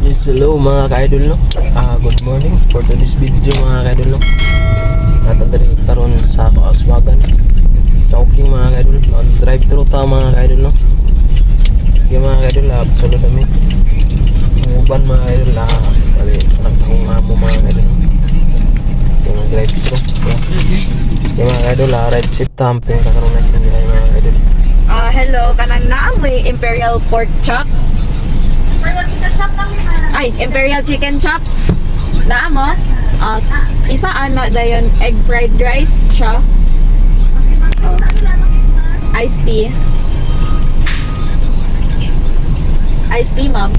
Yes, hello mga ka-idol no. Ah, good morning for today's video mga ka-idol no. Natadari karon sa Kauswagan. Choking mga ka-idol. On drive thru ta mga ka-idol no. Yung mga ka-idol, ah, absolute kami. Ang uban mga ka-idol, ah, bali, parang sa kong amo mga ka-idol no. Yung drive thru. Yung mga ka-idol, ah, safe tamping kakaroon na sa mga ka-idol. Ah, hello, kanang naamoy Imperial Pork Chop. Imperial Chicken Chop. Naamo. Ah, isa ana dayon egg fried rice siya. Oh. Iced tea. Iced tea, ma'am.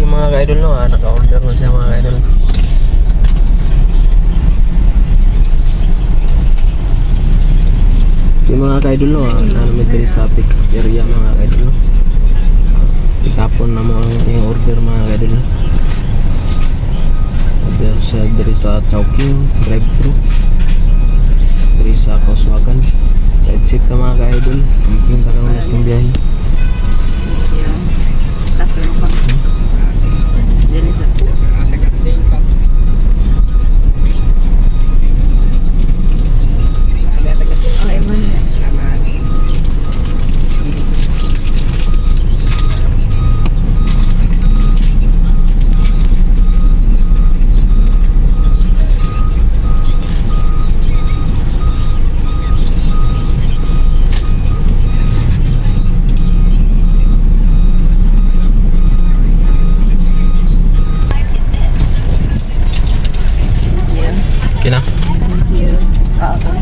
Yung mga ka-idol no, ah, naka-order na siya mga ka-idol. Yung mga ka-idol no, ah, namin dito sa area mga ka-idol no. Sa Chowking drive-thru. Diri sa Koswagan. Red seat ka mga ka-idol. Ang ka ng last ng biyahe.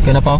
Kina pa?